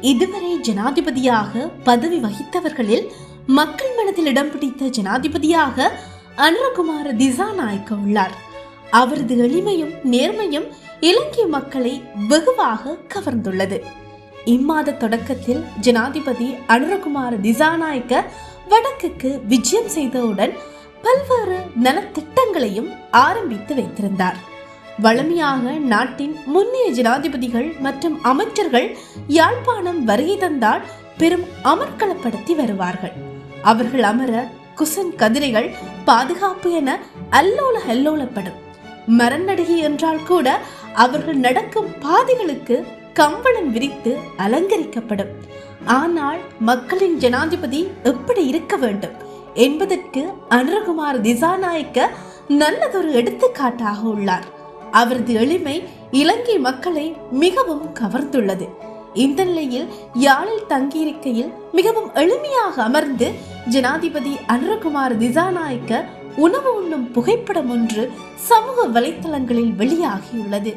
இதுவரை ஜனாதிபதியாக பதவி வகித்தவர்களில் மக்கள் மனதில் இடம் பிடித்த ஜனாதிபதியாக அனுரகுமார திசாநாயக்க உள்ளார். அவரது எளிமையும் நேர்மையும் இலங்கை மக்களை வெகுவாக கவர்ந்துள்ளது. இம்மாத தொடக்கத்தில் ஜனாதிபதி அனுரகுமார திசாநாயக்க வடக்குக்கு விஜயம் செய்தவுடன் பல்வேறு நலத்திட்டங்களையும் ஆரம்பித்து வைத்திருந்தார். வழமையாக நாட்டின் முன்னைய ஜனாதிபதிகள் மற்றும் அமைச்சர்கள் யாழ்ப்பாணம் வருகை தந்தால் பெரும் அமர்க்களப்படுத்தி வருவார்கள். அவர்கள் அமர குசன் கதிரைகள் பாதுகாப்பு என அல்லோல அல்லோலப்படும் மரநடுகை என்றால் கூட அவர்கள் நடக்கும் பாதைகளுக்கு கம்பளம் விரித்து அலங்கரிக்கப்படும். ஆனால் மக்களின் ஜனாதிபதி எப்படி இருக்க வேண்டும் என்பதற்கு அனுரகுமார் திசாநாயக்க நல்லதொரு எடுத்துக்காட்டாக உள்ளார். அவரது எளிமை இலங்கை மக்களை மிகவும் கவர்ந்துள்ளது. இந்த நிலையில் யாழில் தங்கியிருக்கையில் மிகவும் எளிமையாக அமர்ந்து ஜனாதிபதி அனுரகுமார் திசாநாயக்க உணவு உண்ணும் புகைப்படம் ஒன்று சமூக வலைத்தளங்களில் வெளியாகியுள்ளது.